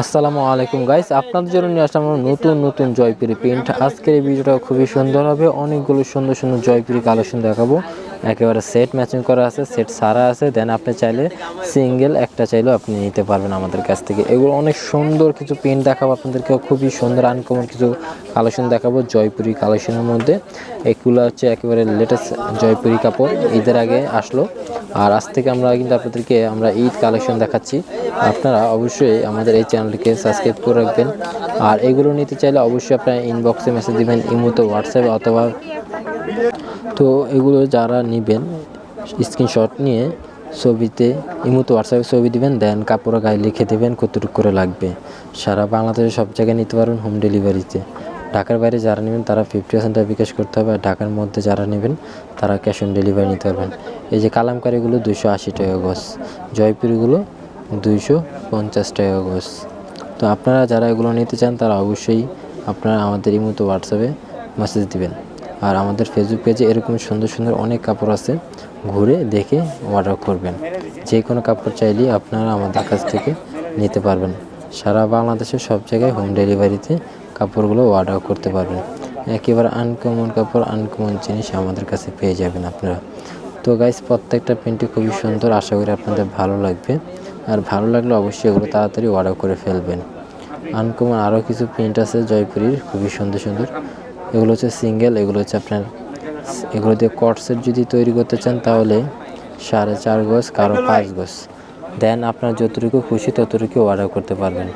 আসসালামু আলাইকুম গাইস আপনাদের জন্য নিয়ে আসলাম নতুন নতুন জয়পুরি প্রিন্ট আজকের এই ভিডিওটা খুবই সুন্দর হবে। অনেকগুলো সুন্দর সুন্দর জয়পুরি কালেকশন দেখাবো। একেবারে সেট ম্যাচিং করা আছে সেট সারা আছে। দেন আপনি চাইলে সিঙ্গেল একটা চাইলেও আপনি নিতে পারবেন আমাদের কাছ থেকে। এগুলো অনেক সুন্দর কিছু প্রিন্ট দেখাবো আপনাদেরকে খুবই সুন্দর আনকমন কিছু কালেকশন দেখাবো জয়পুরি কালেকশনের মধ্যে। এগুলো হচ্ছে একেবারে লেটেস্ট জয়পুরি কাপড়। ঈদের আগে আসলো। আর আজ থেকে আমরা কিন্তু আপনাদেরকে আমরা ঈদ কালেকশন দেখাচ্ছি। আপনারা অবশ্যই আমাদের এই চ্যানেলটিকে সাবস্ক্রাইব করে রাখবেন। আর এগুলো নিতে চাইলে অবশ্যই আপনারা ইনবক্সে মেসেজ দিবেন ইমোতে হোয়াটসঅ্যাপে অথবা তো এগুলো যারা নেবেন স্ক্রিনশট নিয়ে ছবিতে ইমোতে হোয়াটসঅ্যাপে ছবি দিবেন দেন কাপড় গায়ে লিখে দেবেন, কতটুকু করে লাগবে। সারা বাংলাদেশে সব জায়গায় নিতে পারবেন হোম ডেলিভারিতে ঢাকার বাইরে যারা নেবেন, তারা ফিফটি পার্সেন্ট বিকাশ করতে হবে, আর ঢাকার মধ্যে যারা নেবেন, তারা ক্যাশ অন ডেলিভারি নিতে পারবেন। এই যে কালামকারিগুলো দুশো আশি টাকা গজ জয়পুরিগুলো দুইশো পঞ্চাশ টাকা গজ তো আপনারা যারা এগুলো নিতে চান, তারা অবশ্যই আপনারা আমাদের এই মতো হোয়াটসঅ্যাপে মেসেজ দিবেন। আর আমাদের ফেসবুক পেজে এরকম সুন্দর সুন্দর অনেক কাপড় আছে, ঘুরে দেখে অর্ডার করবেন। যে কোনো কাপড় চাইলেই আপনারা আমাদের কাছ থেকে নিতে পারবেন। সারা বাংলাদেশের সব জায়গায় হোম ডেলিভারিতে কাপড়গুলো অর্ডার করতে পারবেন। একেবারে আনকমন কাপড় আনকমন জিনিস আমাদের কাছে পেয়ে যাবেন আপনারা। তো গাইস প্রত্যেকটা প্রিন্টই খুবই সুন্দর, আশা করি আপনাদের ভালো লাগবে। আর ভালো লাগলে অবশ্যই এগুলো তাড়াতাড়ি অর্ডার করে ফেলবেন। আনকমন আরও কিছু প্রিন্ট আছে জয়পুরীর, খুবই সুন্দর সুন্দর। এগুলো হচ্ছে সিঙ্গেল এগুলো হচ্ছে আপনার এগুলো দিয়ে কটসেট যদি তৈরি করতে চান তাহলে সাড়ে চার গজ, কারও পাঁচ গজ। দেন আপনার যতটুকু খুশি ততটুকু অর্ডার করতে পারবেন।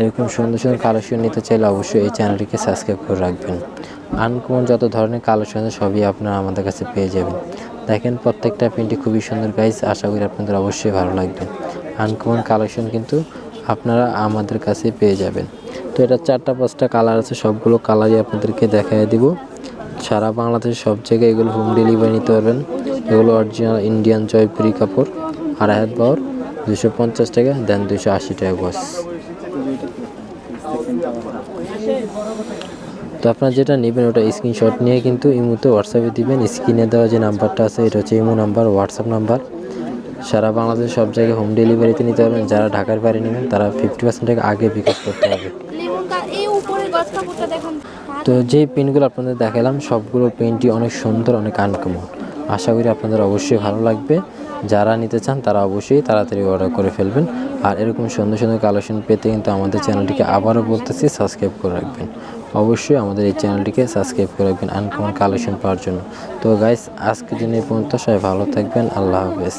এরকম সুন্দর সুন্দর কালেকশন নিতে চাইলে অবশ্যই এই চ্যানেলটিকে সাবস্ক্রাইব করে রাখবেন। আনকমন যত ধরনের কালেকশন সবই আপনারা আমাদের কাছে পেয়ে যাবেন। দেখেন প্রত্যেকটা প্রিন্টই খুবই সুন্দর গাইজ আশা করি আপনাদের অবশ্যই ভালো লাগবে। আনকমন কালেকশন কিন্তু আপনারা আমাদের কাছে পেয়ে যাবেন। তো এটা চারটা পাঁচটা কালার আছে, সবগুলো কালারই আপনাদেরকে দেখাই দিব। সারা বাংলাদেশের সব জায়গায় এগুলো হোম ডেলিভারি নিতে পারবেন। এগুলো অরিজিনাল ইন্ডিয়ান জয়পুরি কাপড়, আড়াই হাত বাওয়ার দুশো পঞ্চাশ টাকা দেন দুশো আশি টাকা গজ তো আপনারা যেটা নেবেন ওটা স্ক্রিনশট নিয়ে কিন্তু ইমোতে হোয়াটসঅ্যাপে দিবেন স্ক্রিনে দেওয়া যে নাম্বারটা আছে এটা হচ্ছে ইমো নাম্বার হোয়াটসঅ্যাপ নাম্বার। সারা বাংলাদেশ সব জায়গায় হোম ডেলিভারিতে নিতে পারবেন যারা ঢাকার বাইরে নেবেন তারা ফিফটি পার্সেন্ট টাকা আগে বিকাশ করতে হবে। তো যেই পেনগুলো আপনাদের দেখালাম সবগুলো পেনটি অনেক সুন্দর অনেক আনকমন আশা করি আপনাদের অবশ্যই ভালো লাগবে। যারা নিতে চান তারা অবশ্যই তাড়াতাড়ি অর্ডার করে ফেলবেন। আর এরকম সুন্দর সুন্দর কালেকশন পেতে কিন্তু আমাদের চ্যানেলটিকে আবারও বলতেছি সাবস্ক্রাইব করে রাখবেন। অবশ্যই আমাদের এই চ্যানেলটিকে সাবস্ক্রাইব করে রাখবেন আনকমন কালেকশন পাওয়ার জন্য। তো গাইস আজকের দিন এই পর্যন্ত, সবাই ভালো থাকবেন, আল্লাহ হাফেজ।